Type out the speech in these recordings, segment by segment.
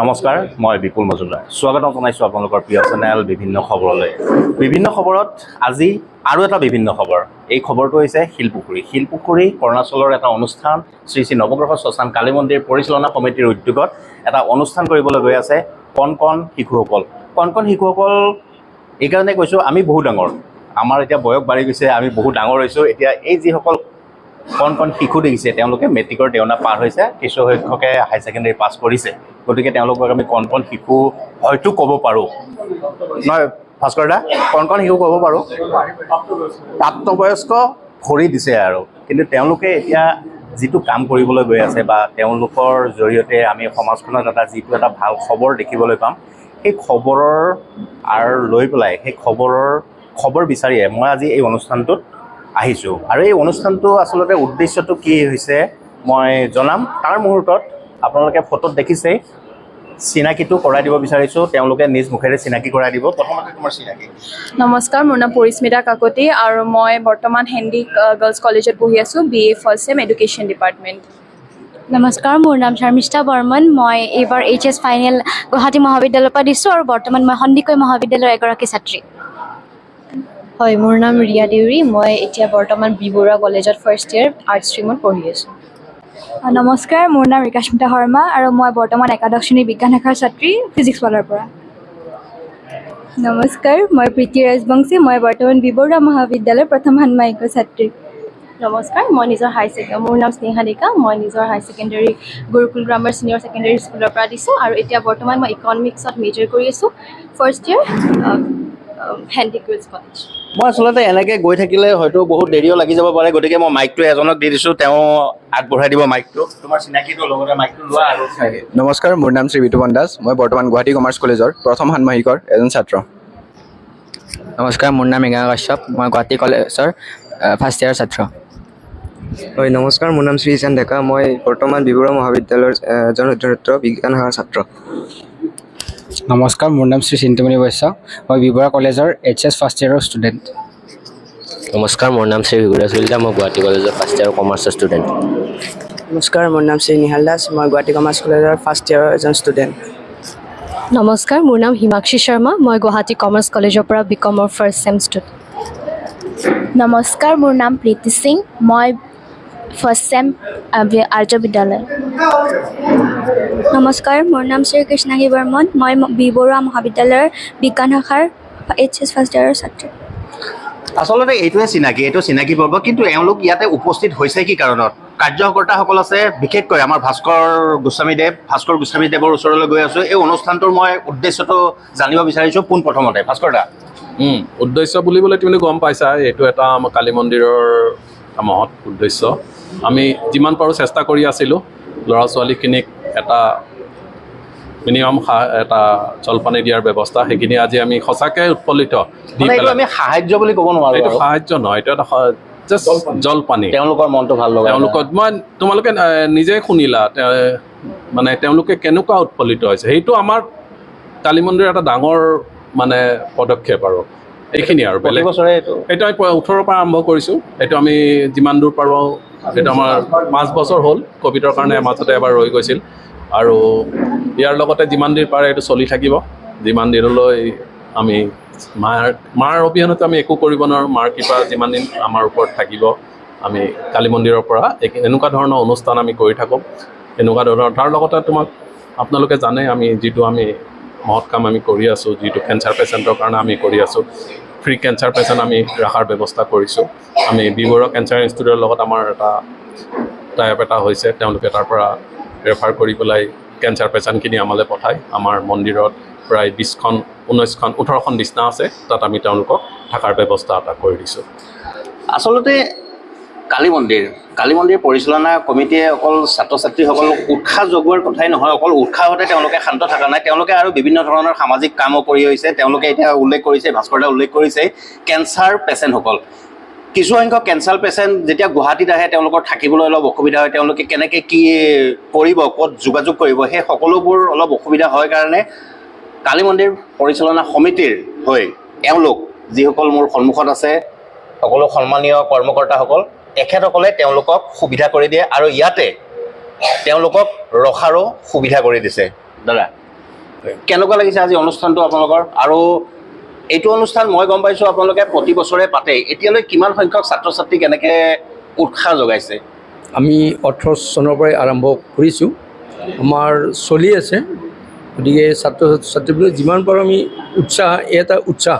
নমস্কাৰ মই বিপুল মজুমদাৰ। স্বাগতম জনাইছোঁ আপোনালোকৰ প্ৰিয় চেনেল বিভিন্ন খবৰলৈ। বিভিন্ন খবৰত আজি আৰু এটা বিভিন্ন খবৰ। এই খবৰটো হৈছে শিলপুখুৰী। শিলপুখুৰী অৰুণাচলৰ এটা অনুষ্ঠান শ্ৰী শ্ৰী নৱগ্ৰহ শ্মশান কালী মন্দিৰ পৰিচালনা সমিতিৰ উদ্যোগত এটা অনুষ্ঠান কৰিবলৈ গৈ আছে কণ কণ শিশুসকল। কণ কণ শিশুসকল এইকাৰণে কৈছোঁ আমি বহুত ডাঙৰ। আমাৰ এতিয়া বয়স বাঢ়ি গৈছে আমি বহুত ডাঙৰ হৈছোঁ। এতিয়া এই যিসকল কণ কণ শিশু দেখিছে। তেওঁলোকে মেট্ৰিকৰ দেওনা পাৰ হৈছে। কিছু সংখ্যকে হাই ছেকেণ্ডেৰী পাছ কৰিছে। গতিকে তেওঁলোকক আমি কণ কণ শিশু হয়তো ক'ব পাৰোঁ। নহয় ভাস্কৰ দা? কণ কণ শিশু ক'ব পাৰোঁ। প্ৰাপ্তবয়স্ক ভৰি দিছে আৰু। কিন্তু তেওঁলোকে এতিয়া যিটো কাম কৰিবলৈ গৈ আছে বা তেওঁলোকৰ জৰিয়তে আমি সমাজখনত এটা যিটো এটা ভাল খবৰ দেখিবলৈ পাম সেই খবৰৰ আৰু লৈ পেলাই সেই খবৰৰ খবৰ বিচাৰিয়ে মই আজি এই অনুষ্ঠানটোত আহিছোঁ। আৰু এই অনুষ্ঠানটো আচলতে উদ্দেশ্যটো কি হৈছে মই জনাম। তাৰ মুহূৰ্তত আপোনালোকে ফটোত দেখিছেই চিনাকিটো কৰাই দিব বিচাৰিছোঁ। তেওঁলোকে নিজ মুখেৰে চিনাকি কৰাই দিব। প্ৰথমতে তোমাৰ চিনাকি। নমস্কাৰ মোৰ নাম পৰিস্মিতা কাকতি আৰু মই বৰ্তমান হেণ্ডি গাৰ্লছ কলেজত পঢ়ি আছোঁ B A first sem education department. নমস্কাৰ মোৰ নাম শৰ্মিষ্ঠা বৰ্মন। মই এইবাৰ এইচ এছ ফাইনেল গুৱাহাটী মহাবিদ্যালয়ৰ পৰা দিছোঁ আৰু বৰ্তমান মই সন্দিকৈ মহাবিদ্যালয়ৰ এগৰাকী ছাত্ৰী। হয় মোৰ নাম ৰিয়া দেউৰী। মই এতিয়া বৰ্তমান বি বৰুৱা কলেজত ফাৰ্ষ্ট ইয়েৰ আৰ্ট ষ্ট্ৰীমত পঢ়ি আছোঁ। নমস্কাৰ মোৰ নাম ৰিকাস্মিতা শৰ্মা আৰু মই বৰ্তমান একাদশ শ্ৰেণীৰ বিজ্ঞান শাখাৰ ছাত্ৰী ফিজিক্স ফালৰ পৰা। নমস্কাৰ মই প্ৰীতি ৰাজবংশী মই বৰ্তমান বি বৰুৱা মহাবিদ্যালয়ৰ প্ৰথম ষান্মাসিক ছাত্ৰী। নমস্কাৰ মই নিজৰ হাই ছেকেণ্ডেৰী মোৰ নাম স্নেহা ডেকা মই নিজৰ high secondary Gurukul grammar senior secondary স্কুলৰ পৰা দিছোঁ আৰু এতিয়া বৰ্তমান মই ইকনমিক্সত মেজৰ কৰি আছোঁ ফাৰ্ষ্ট ইয়েৰ হেণ্ডিক্ৰেফ্টছ কলেজ মই আচলতে এনেকৈ গৈ থাকিলে হয়তো বহুত দেৰিও লাগি যাব পাৰে। গতিকে মই মাইকটো এজনক দি দিছোঁ তেওঁ আগবঢ়াই দিব মাইকটো তোমাৰ চিনাকিটো লগতে মাইকটো লোৱা আৰু নমস্কাৰ মোৰ নাম শ্ৰী বিতুপন দাস মই বৰ্তমান গুৱাহাটী কমাৰ্চ কলেজৰ প্ৰথম ষান্মাসিকৰ এজন ছাত্ৰ। নমস্কাৰ মোৰ নাম মৃগাংক কাশ্যপ। মই গুৱাহাটী কলেজৰ ফাৰ্ষ্ট ইয়াৰ ছাত্ৰ। হয় নমস্কাৰ মোৰ নাম শ্ৰী ঈশান ডেকা। মই বৰ্তমান বিবৰুৱা মহাবিদ্যালয়ৰ এজন অধ্যয়নৰত বিজ্ঞান শাখাৰ ছাত্ৰ। নমস্কাৰ মোৰ নাম শ্ৰী চিন্তুমণি বৈশ্য। মই বি বৰুৱা কলেজৰ এইচ এছ ফাৰ্ষ্ট ইয়াৰৰ ষ্টুডেণ্ট নমস্কাৰ মোৰ নাম শ্ৰী ভিগুৰা চলিতা মই গুৱাহাটী কলেজৰ ফাৰ্ষ্ট ইয়াৰ কমাৰ্চৰ ষ্টুডেণ্ট নমস্কাৰ মোৰ নাম শ্ৰী নিহাল দাস। মই গুৱাহাটী কমাৰ্চ কলেজৰ ফাৰ্ষ্ট ইয়াৰৰ এজন ষ্টুডেণ্ট নমস্কাৰ মোৰ নাম হিমাক্ষী শৰ্মা। মই গুৱাহাটী কমাৰ্চ কলেজৰ পৰা বি কমৰ ফাৰ্ষ্ট ছেম ষ্টুডেণ্ট নমস্কাৰ মোৰ নাম প্ৰীতি সিং। মই ফাৰ্ষ্ট ছেম আৰ্য বিদ্যালয়। নমস্কাৰ মোৰ নাম শ্ৰী কৃষ্ণাহী বৰ্মন মই বি বৰুৱা মহাবিদ্যালয়ৰ বিজ্ঞান শাখাৰ এইচ এছ ফাৰ্ষ্ট ইয়াৰৰ ছাত্ৰী। আচলতে এইটোৱে চিনাকি এইটো চিনাকি পাব কিন্তু এওঁলোক ইয়াতে উপস্থিত হৈছে কি কাৰণত? কাৰ্যকৰ্তাসকল আছে বিশেষকৈ আমাৰ ভাস্কৰ গোস্বামীদেৱ ভাস্কৰ গোস্বামীদেৱৰ ওচৰলৈ গৈ আছোঁ। এই অনুষ্ঠানটোৰ মই উদ্দেশ্যটো জানিব বিচাৰিছোঁ পোনপ্ৰথমতে ভাস্কৰ দা। উদ্দেশ্য বুলিবলৈ তুমি গম পাইছা এইটো এটা আমাৰ কালী মন্দিৰৰ মহৎ উদ্দেশ্য। আমি যিমান পাৰোঁ চেষ্টা কৰি আছিলোঁ ল'ৰা ছোৱালীখিনিক এটা মিনিমাম এটা জলপানী দিয়াৰ ব্যৱস্থা সেইখিনি আজি আমি সঁচাকৈ পেলাই আমি সাহায্য বুলি ক'ব নোৱাৰোঁ এইটো। সাহায্য নহয় এইটো এটা জাষ্ট জলপানী। তেওঁলোকৰ মনটো ভাল লগা তেওঁলোকক মই তোমালোকে নিজে শুনিলা মানে তেওঁলোকে কেনেকুৱা উৎফুল্লিত হৈছে? সেইটো আমাৰ কালী মন্দিৰৰ এটা ডাঙৰ মানে পদক্ষেপ আৰু। এইখিনি আৰু বেলেগ। বছৰে এইটো আমি ওঠৰৰ পৰা আৰম্ভ কৰিছোঁ। এইটো আমি যিমান দূৰ পাৰোঁ এইটো আমাৰ পাঁচ বছৰ হ'ল। ক'ভিডৰ কাৰণে মাজতে এবাৰ ৰৈ গৈছিল। আৰু ইয়াৰ লগতে যিমান দিন পাৰে এইটো চলি থাকিব। যিমান দিনলৈ আমি মাৰ মাৰ অবিহনেতো আমি একো কৰিব নোৱাৰোঁ, মাৰ কৃপা যিমান দিন আমাৰ ওপৰত থাকিব, আমি কালী মন্দিৰৰ পৰা এনেকুৱা ধৰণৰ অনুষ্ঠান আমি কৰি থাকোঁ। এনেকুৱা ধৰণৰ তাৰ লগতে তোমাক আপোনালোকে জানে আমি যিটো আমি মহৎ কাম আমি কৰি আছোঁ, যিটো কেঞ্চাৰ পেচেণ্টৰ কাৰণে আমি কৰি আছোঁ, ফ্ৰী কেঞ্চাৰ পেচেণ্ট আমি ৰখাৰ ব্যৱস্থা কৰিছোঁ। আমি বি বৰুৱা কেঞ্চাৰ ইনষ্টিটিউটৰ লগত আমাৰ এটা টাইপ এটা হৈছে, তেওঁলোকে তাৰ ৰেফাৰ কৰি পেলাই কেঞ্চাৰ পেচেণ্টখিনি আমালৈ পঠায়। আমাৰ মন্দিৰত প্ৰায় বিছখন ঊনৈছখন ওঠৰখন বিচনা আছে। তাত আমি তেওঁলোকক থকাৰ ব্যৱস্থা এটা কৰি দিছোঁ। আচলতে কালী মন্দিৰ কালী মন্দিৰ পৰিচালনা কমিটিয়ে অকল ছাত্ৰ ছাত্ৰীসকলক উৎসাহ যোগোৱাৰ কথাই নহয় অকল উৎসাহতে তেওঁলোকে শান্ত থকা নাই। তেওঁলোকে আৰু বিভিন্ন ধৰণৰ সামাজিক কামো কৰি আহিছে। তেওঁলোকে এতিয়া উল্লেখ কৰিছে ভাস্কৰদাই উল্লেখ কৰিছে কেঞ্চাৰ পেচেণ্টসকল। কিছুসংখ্যক কেঞ্চাৰ পেচেণ্ট যেতিয়া গুৱাহাটীত আহে তেওঁলোকৰ থাকিবলৈ অলপ অসুবিধা হয়। তেওঁলোকে কেনেকৈ কি কৰিব ক'ত যোগাযোগ কৰিব সেই সকলোবোৰ অলপ অসুবিধা হয় কাৰণে কালী মন্দিৰ পৰিচালনা সমিতিৰ হৈ এওঁলোক যিসকল মোৰ সন্মুখত আছে সকলো সন্মানীয় কৰ্মকৰ্তাসকল এখেতসকলে তেওঁলোকক সুবিধা কৰি দিয়ে আৰু ইয়াতে তেওঁলোকক ৰখাৰো সুবিধা কৰি দিছে। দাদা কেনেকুৱা লাগিছে আজি অনুষ্ঠানটো আপোনালোকৰ? আৰু এইটো অনুষ্ঠান মই গম পাইছোঁ আপোনালোকে প্ৰতি বছৰে পাতে এতিয়ালৈ কিমান সংখ্যক ছাত্ৰ ছাত্ৰীক এনেকৈ উৎসাহ যোগাইছে? আমি ওঠৰ চনৰ পৰাই আৰম্ভ কৰিছোঁ। আমাৰ চলি আছে। গতিকে ছাত্ৰ ছাত্ৰীবিলাক যিমান পাৰোঁ আমি উৎসাহ, এটা উৎসাহ,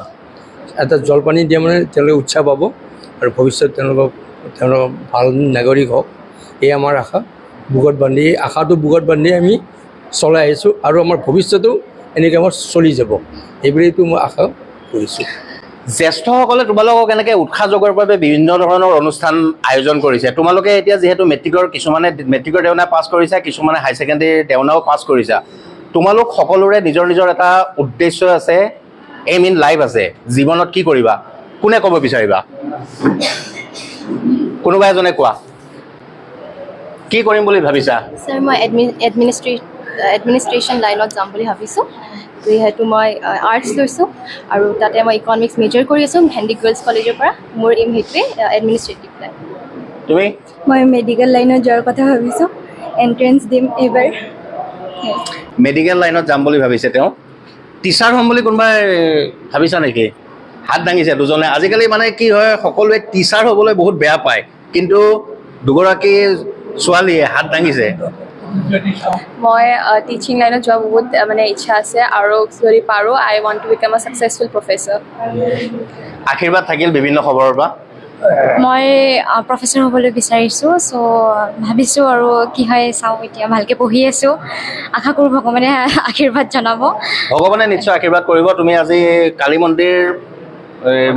এটা জলপানী দিয়া মানে তেওঁলোকে উৎসাহ পাব আৰু ভৱিষ্যত তেওঁলোকক তেওঁলোকক ভালো নাগৰিক হওক, এই আমাৰ আশা। বুকত বান্ধি, আশাটো বুকত বান্ধি আমি চলাই আহিছোঁ আৰু আমাৰ ভৱিষ্যতেও এনেকৈ আমাৰ চলি যাব। এইবুলিতো মই আশা। কৰিছোঁ। জ্যেষ্ঠসকলে তোমালোকক এনেকৈ উৎসাহ যোগোৱাৰ বাবে বিভিন্ন ধৰণৰ অনুষ্ঠান আয়োজন কৰিছে। তোমালোকে এতিয়া যিহেতু মেট্ৰিকৰ কিছুমানে মেট্ৰিকৰ দেওনা পাছ কৰিছা কিছুমানে হাই ছেকেণ্ডেৰী দেওনাও পাছ কৰিছা। তোমালোক সকলোৰে নিজৰ নিজৰ এটা উদ্দেশ্য আছে এইম ইন লাইফ আছে। জীৱনত কি কৰিবা? কোনে ক'ব বিচাৰিবা? কোনোবা এজনে কোৱা। কি কৰিম বুলি ভাবিছা? এডমিনিষ্ট্ৰেশ্যন লাইনত যাম বুলি ভাবিছোঁ। যিহেতু মই আৰ্টছ লৈছোঁ আৰু তাতে মই ইকনমিক্স মেজৰ কৰি আছোঁ হেণ্ডিক গাৰ্লছ কলেজৰ পৰা। মোৰ এইম সেইটোৱে এডমিনিষ্ট্ৰেটিভ লাইন তুমি? মই মেডিকেল লাইনত যোৱাৰ কথা ভাবিছোঁ। এণ্ট্ৰেঞ্চ দিম এইবাৰ। মেডিকেল লাইনত যাম বুলি ভাবিছে তেওঁ। টিচাৰ হ'ম বুলি কোনোবাই ভাবিছা নেকি? হাত দাঙিছে দুজনে। আজিকালি মানে কি হয় সকলোৱে টিচাৰ হ'বলৈ বহুত বেয়া পায়। কিন্তু দুগৰাকী ছোৱালীয়ে হাত দাঙিছে মই টিচিং লাইনত যোৱা বহুত মানে ইচ্ছা আছে আৰু যদি পাৰোঁ I want to become a successful professor আশীৰ্বাদ থাকিল বিভিন্ন খবৰৰ পৰা? মই প্ৰফেচৰ হ'বলৈ বিচাৰিছোঁ চ' ভাবিছোঁ আৰু কি হয় চাওঁ এতিয়া ভালকৈ পঢ়ি আছোঁ। আশা কৰোঁ ভগৱানে আশীৰ্বাদ জনাব। ভগৱানে নিশ্চয় আশীৰ্বাদ কৰিব। তুমি আজি কালী মন্দিৰ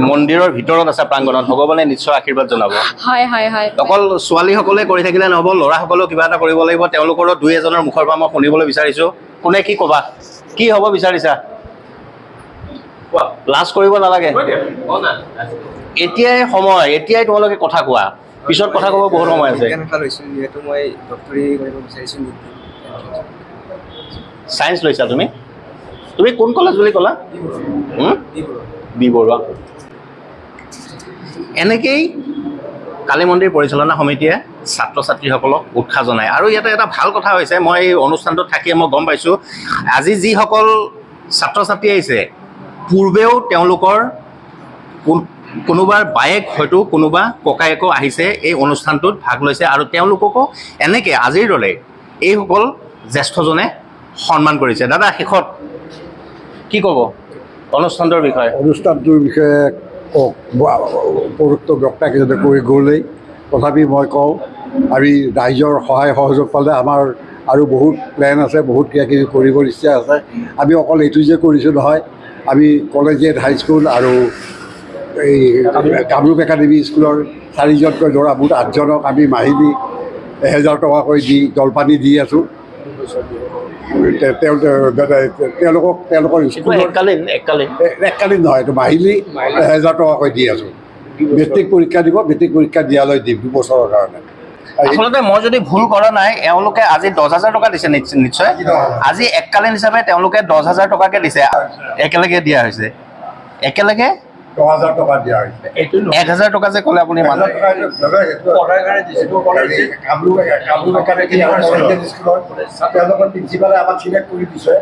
মন্দিৰৰ ভিতৰত আছা প্ৰাংগণত ভগৱানে নিশ্চয় আশীৰ্বাদ জনাব। হয় হয় হয়। অকল ছোৱালীসকলে কৰি থাকিলে নহ'ব ল'ৰাসকলেও কিবা এটা কৰিব লাগিব। তেওঁলোকৰো দুই এজনৰ মুখৰ পৰা মই শুনিবলৈ বিচাৰিছোঁ। কোনে কি ক'বা? কি হ'ব বিচাৰিছা? লাজ কৰিব নালাগে। এতিয়াই সময় এতিয়াই তোমালোকে কথা কোৱা। পিছত কথা ক'ব বহুত সময় আছে। শাখা লৈছোঁ যিহেতু মই ডক্টৰী কৰিব বিচাৰিছোঁ ছায়েন্স লৈছা তুমি? তুমি কোন কলেজ বুলি ক'লা? হুম? বি বৰুৱা। এনেকেই কালী মন্দিৰ পৰিচালনা সমিতিয়ে ছাত্ৰ ছাত্ৰীসকলক উৎসাহ জনায়। আৰু ইয়াতে এটা ভাল কথা হৈছে মই এই অনুষ্ঠানটোত থাকিয়ে মই গম পাইছোঁ আজি যিসকল ছাত্ৰ ছাত্ৰী আহিছে পূৰ্বেও তেওঁলোকৰ কোন- কোনোবাৰ বায়েক হয়তো কোনোবা ককায়েকো আহিছে এই অনুষ্ঠানটোত ভাগ লৈছে আৰু তেওঁলোককো এনেকৈ আজিৰ দৰে এইসকল জ্যেষ্ঠজনে সন্মান কৰিছে। দাদা শেষত কি ক'ব? অনুষ্ঠানটোৰ বিষয়ে? অনুষ্ঠানটোৰ বিষয়ে কওক উপযুক্ত বক্তাকেইজনে কৈ গ'লেই তথাপি মই কওঁ আমি ৰাইজৰ সহায় সহযোগ পালে আমাৰ আৰু বহুত প্লেন আছে বহুত কিবা কিবি কৰিবৰ ইচ্ছা আছে। আমি অকল এইটো যে কৰিছোঁ নহয় আমি কলেজিয়েট হাইস্কুল আৰু এই কামৰূপ একাডেমি স্কুলৰ চাৰিজনকৈ ল'ৰা মুঠ আঠজনক আমি মাহিলী এহেজাৰ টকাকৈ দি জলপানী দি আছোঁ। তেওঁ- তেওঁলোকক তেওঁলোকৰ এককালীন এককালীন। নহয় এইটো মাহিলী এহেজাৰ টকাকৈ দি আছোঁ। মেট্ৰিক পৰীক্ষা দিব মেট্ৰিক পৰীক্ষা দিয়ালৈ দিম দুবছৰৰ কাৰণে। আচলতে মই যদি ভুল কৰা নাই এওঁলোকে আজি দহ হাজাৰ টকা দিছে নিশ্চ- নিশ্চয়। আজি এককালীন হিচাপে তেওঁলোকে দহ হাজাৰ টকাকে দিছে একেলগে দিয়া হৈছে। একেলগে হাজাৰ টকা দিয়া হৈছে এক হাজাৰ টকা যে ক'লে আপুনি মানে। তেওঁলোকৰ প্ৰিন্সিপালে আমাক চিলেক্ট কৰি দিছে।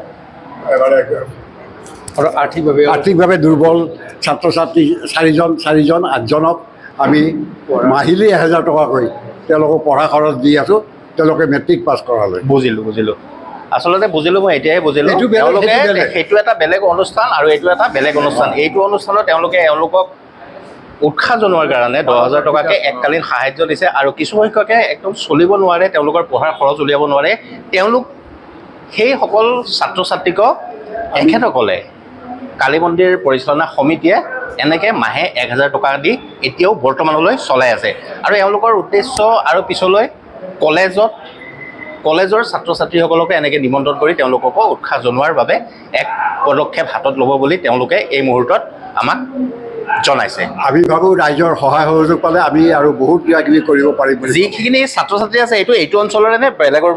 আৰু আৰ্থিকভাৱে আৰ্থিকভাৱে দুৰ্বল ছাত্ৰ ছাত্ৰী চাৰিজন চাৰিজন আঠজনক আমি মাহিলী এহেজাৰ টকাকৈ তেওঁলোকক পঢ়া খৰচ দি আছোঁ। তেওঁলোকে মেট্ৰিক পাছ কৰালৈ। বুজিলোঁ বুজিলোঁ। আচলতে বুজিলোঁ মই এতিয়াই বুজিলোঁ। তেওঁলোকে সেইটো এটা বেলেগ অনুষ্ঠান আৰু এইটো এটা বেলেগ অনুষ্ঠান। এইটো অনুষ্ঠানত তেওঁলোকে এওঁলোকক উৎসাহ জনোৱাৰ কাৰণে দহ হাজাৰ টকাকে এককালীন সাহাৰ্য দিছে আৰু কিছু সংখ্যকে একদম চলিব নোৱাৰে তেওঁলোকৰ পঢ়াৰ খৰচ উলিয়াব নোৱাৰে। তেওঁলোক সেইসকল ছাত্ৰ ছাত্ৰীকক এখেতসকলে কালী মন্দিৰ পৰিচালনা সমিতিয়ে এনেকৈ মাহে এক হাজাৰ টকা দি এতিয়াও বৰ্তমানলৈ চলাই আছে। আৰু এওঁলোকৰ উদ্দেশ্য আৰু পিছলৈ কলেজত কলেজৰ ছাত্ৰ ছাত্ৰীসকলকে এনেকৈ নিমন্ত্ৰণ কৰি তেওঁলোককো উৎসাহ জনোৱাৰ বাবে এক পদক্ষেপ হাতত ল'ব বুলি তেওঁলোকে এই মুহূৰ্তত আমাক জনাইছে। আমি ভাবোঁ ৰাইজৰ সহায় সহযোগ পালে আমি আৰু বহুত কিবা কিবি কৰিব পাৰিম যিখিনি ছাত্ৰ ছাত্ৰী আছে এইটো এইটো অঞ্চলৰে নে বেলেগৰ?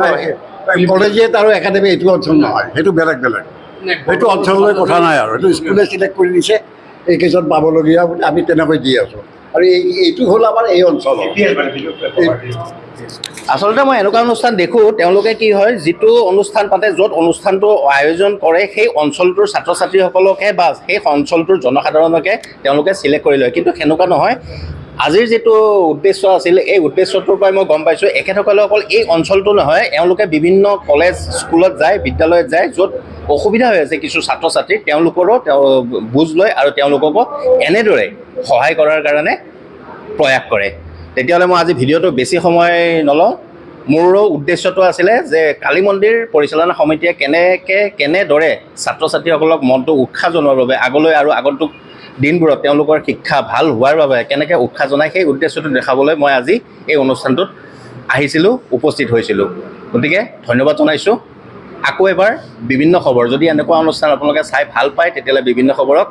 কলেজিয়েট আৰু একাডেমি এইটো অঞ্চল নহয় সেইটো বেলেগ বেলেগ। সেইটো অঞ্চললৈ কথা নাই আৰু সেইটো স্কুলে চিলেক্ট কৰি দিছে এইকেইজন পাবলগীয়া বুলি আমি তেনেকৈ দি আছোঁ। আৰু এই এইটো হ'ল আমাৰ এই অঞ্চলৰ। আচলতে মই এনেকুৱা অনুষ্ঠান দেখোঁ তেওঁলোকে কি হয় যিটো অনুষ্ঠান পাতে য'ত অনুষ্ঠানটো আয়োজন কৰে সেই অঞ্চলটোৰ ছাত্ৰ ছাত্ৰীসকলকে বা সেই অঞ্চলটোৰ জনসাধাৰণকে তেওঁলোকে চিলেক্ট কৰি লয়। কিন্তু সেনেকুৱা নহয়। আজিৰ যিটো উদ্দেশ্য আছিল এই উদ্দেশ্যটোৰ পৰাই মই গম পাইছোঁ এখেতসকলে অকল এই অঞ্চলটো নহয় এওঁলোকে বিভিন্ন কলেজ স্কুলত যায় বিদ্যালয়ত যায় য'ত অসুবিধা হৈ আছে কিছু ছাত্ৰ ছাত্ৰী তেওঁলোকৰো তেওঁ বুজ লয় আৰু তেওঁলোককো এনেদৰে সহায় কৰাৰ কাৰণে প্ৰয়াস কৰে। তেতিয়াহ'লে মই আজি ভিডিঅ'টো বেছি সময় নলওঁ। মোৰো উদ্দেশ্যটো আছিলে যে কালী মন্দিৰ পৰিচালনা সমিতিয়ে কেনেকৈ কেনেদৰে ছাত্ৰ ছাত্ৰীসকলক মনটো উৎসাহ জনোৱাৰ বাবে আগলৈ আৰু আগন্তুক দিনবোৰত তেওঁলোকৰ শিক্ষা ভাল হোৱাৰ বাবে কেনেকৈ উৎসাহ জনায় সেই উদ্দেশ্যটো দেখাবলৈ মই আজি এই অনুষ্ঠানটোত আহিছিলোঁ উপস্থিত হৈছিলোঁ। গতিকে ধন্যবাদ জনাইছোঁ। আকৌ এবাৰ বিভিন্ন খবৰ। যদি এনেকুৱা অনুষ্ঠান আপোনালোকে চাই ভাল পায় তেতিয়াহ'লে বিভিন্ন খবৰক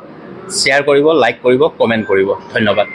শ্বেয়াৰ কৰিব লাইক কৰিব কমেণ্ট কৰিব ধন্যবাদ।